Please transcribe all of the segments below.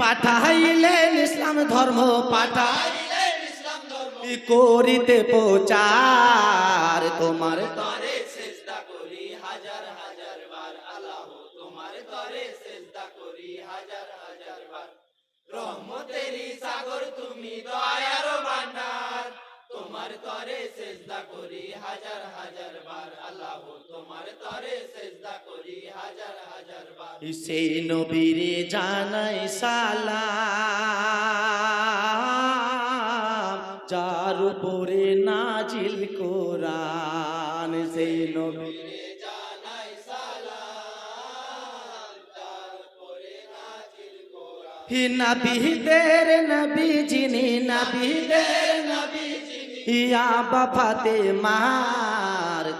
পাঠাইলেন ইসলাম ধর্ম পাঠাইলেন ইসলাম ধর্ম করিতে প্রচার? তোমার তরে সেজদা করি, হাজার হাজার বার। আল্লাহ, তোমার তরে সেজদা করি, হাজার হাজার বার। রহমতেরি সাগর, তুমি দয়ার ভান্ডার তোমার তরে সেজদা করি, হাজার হাজার বার। আল্লাহ তোমার তরে সেই নবীরে জানাই সালাম, যার উপরে নাজিল কোরআন। সেই নবী জানাই সালাম নবী যিনি নবী যিনি হিয়া বাফাতে মার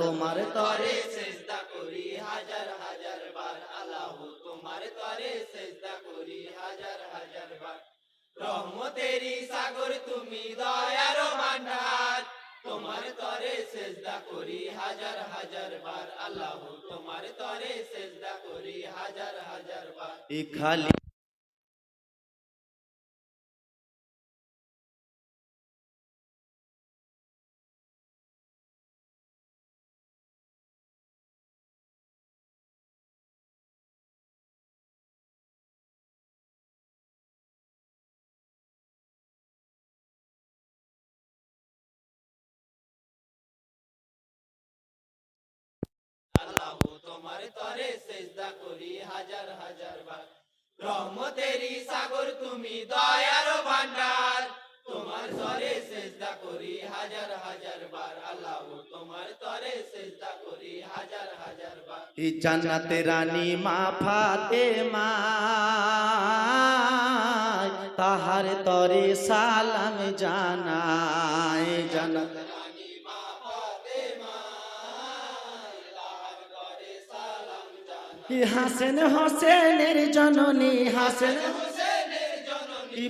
তোমার তরে সেজদা করি হাজার হাজার বার। আল্লাহ তোমার তরে সেজদা করি হাজার হাজার বার। রহমতেরি সাগর তুমি দয়ার ভান্ডার। তোমার তরে সেজদা করি হাজার হাজার বার। আল্লাহ তোমার তরে সেজদা করি হাজার হাজার বার। খালি তরে সেজদা করি হাজার হাজার বার। রহমতেরি সাগর, তুমি দয়ার ভান্ডার তোমার তরে সেজদা করি হাজার হাজার বার। আল্লাহ তোমার তরে সেজদা করি হাজার হাজার বার। ই জান্নাতে রানী মা ফাতেমা, তাহার তরে সালাম জানায়। জান্নাত হাসেন হোসেনের জননী, হাসেন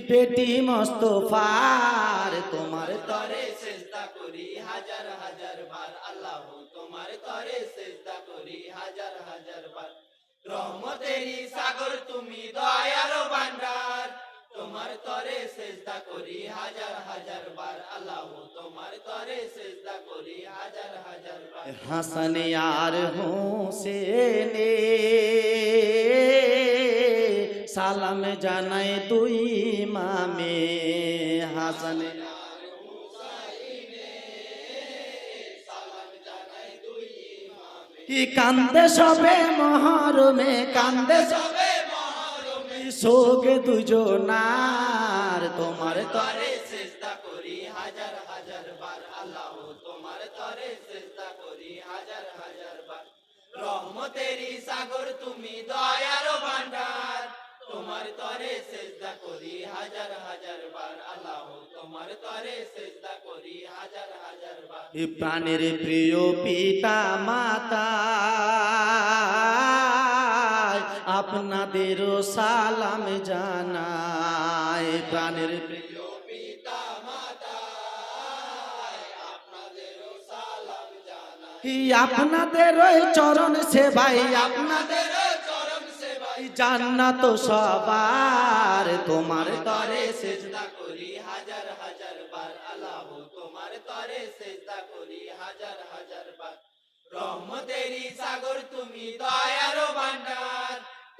বেটি মস্তফার, তোমার তরে চেষ্টা করি, হাজার হাজার বার। আল্লাহ তোমার তরে চেষ্টা করি, হাজার হাজার বার। রহমতেরি সাগর তুমি তোমার তরে সেজদা করি হাজার হাজার বার। আল্লাহ তোমার তরে সেজদা করি হাজার হাজার বার। হাসান আর হোসেনে সালাম জানাই দুই মামে। হাসান কি কান্দে সবে মহরমে কান্দে সবে শোকে দুজনার, তোমার তরে সেজদা করি হাজার হাজার বার। আল্লাহ, তোমার তরে সেজদা করি হাজার হাজার বার। রহমতেরি সাগর, তুমি দয়ার ভান্ডার তোমার তরে চেষ্টা করি হাজার হাজার বার। আল্লাহ, তোমার তরে চেষ্টা করি হাজার হাজার বার। প্রাণের প্রিয় পিতা মাতা আপনাদেরও সালাম জানায় প্রাণের আপনাদের চরণ সেবাই আপনাদের চরণ সেবাই। জান্নাত সবার, তোমার তরে তরে সেজদা করি হাজার হাজার বার। আল্লাহ, তোমার তরে সেজদা করি হাজার হাজার বার। রহমতেরি সাগর, তুমি দয়ার ভান্ডার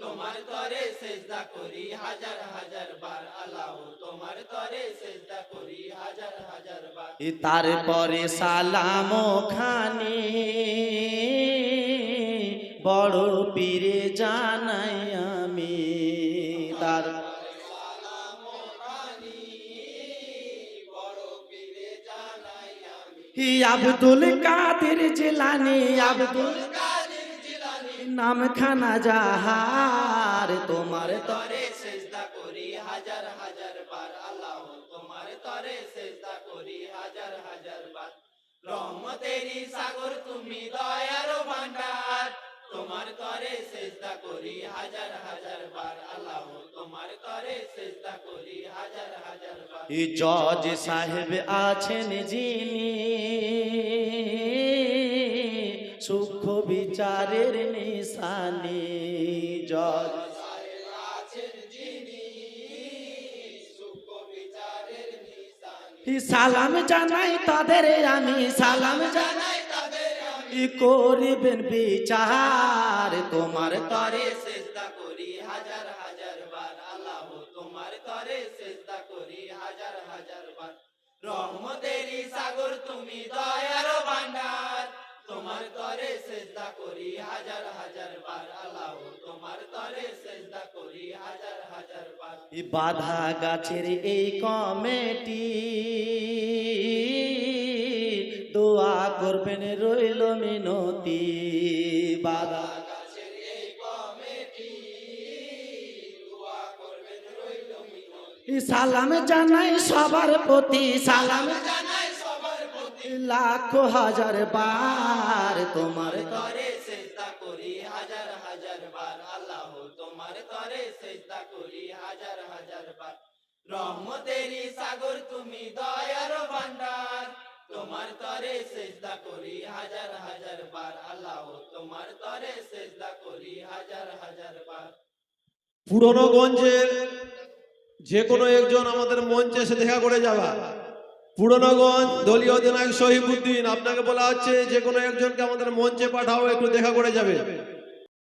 তোমার তরে সেজদা করি হাজার হাজার বার, আল্লাহ, তোমার তরে সেজদা করি হাজার হাজার বার। তারপরে সালাম খানি, বড় পীরে জানাই আমি। তার আব্দুল কাদের জিলানি, আব্দুল নাম খানা যাহার, তোমার তরে সেজদা করি হাজার হাজার বার। আল্লাহ, তোমার তরে সেজদা করি হাজার হাজার বার। রহমতেরি সাগর, তুমি দয়ার ভান্ডার তোমার তরে সেজদা করি হাজার হাজার বার। আল্লাহ, তোমার তরে সেজদা করি হাজার হাজার বার। জজ সাহেব আছেন যিনি। সুখ বিচারের নিশানি ই সালাম জানাই তাদের আমি, সালাম জানাই করিবেন বিচার, তোমার তরে চেষ্টা করি হাজার হাজার বার। আল্লাহ, তোমার তরে চেষ্টা করি হাজার হাজার বার। রহমতেরি সাগর বার। বাধা গাছের এই কমেটি, দোয়া করবেন রইল মিনতি। বাধা সালাম জানাই সবার প্রতি, সালাম জানাই সবার প্রতি। লাখো হাজার বার তোমার তরে তোমার সেজদা করি হাজার হাজার বার। রহমতেরি সাগর, তুমি দয়ার ভান্ডার তোমার তরে করি হাজার হাজার বার। আল্লাহ, তোমার তরে করি হাজার হাজার বার। পুরনো গঞ্জের যে কোনো একজন আমাদের মঞ্চে এসে দেখা করে যাবা। পুরনোগঞ্জ দলীয় অধিনায়ক শহীবুদ্দিন, আপনাকে বলা হচ্ছে যে কোনো একজনকে আমাদের মঞ্চে পাঠাও, একটু দেখা করে যাবে।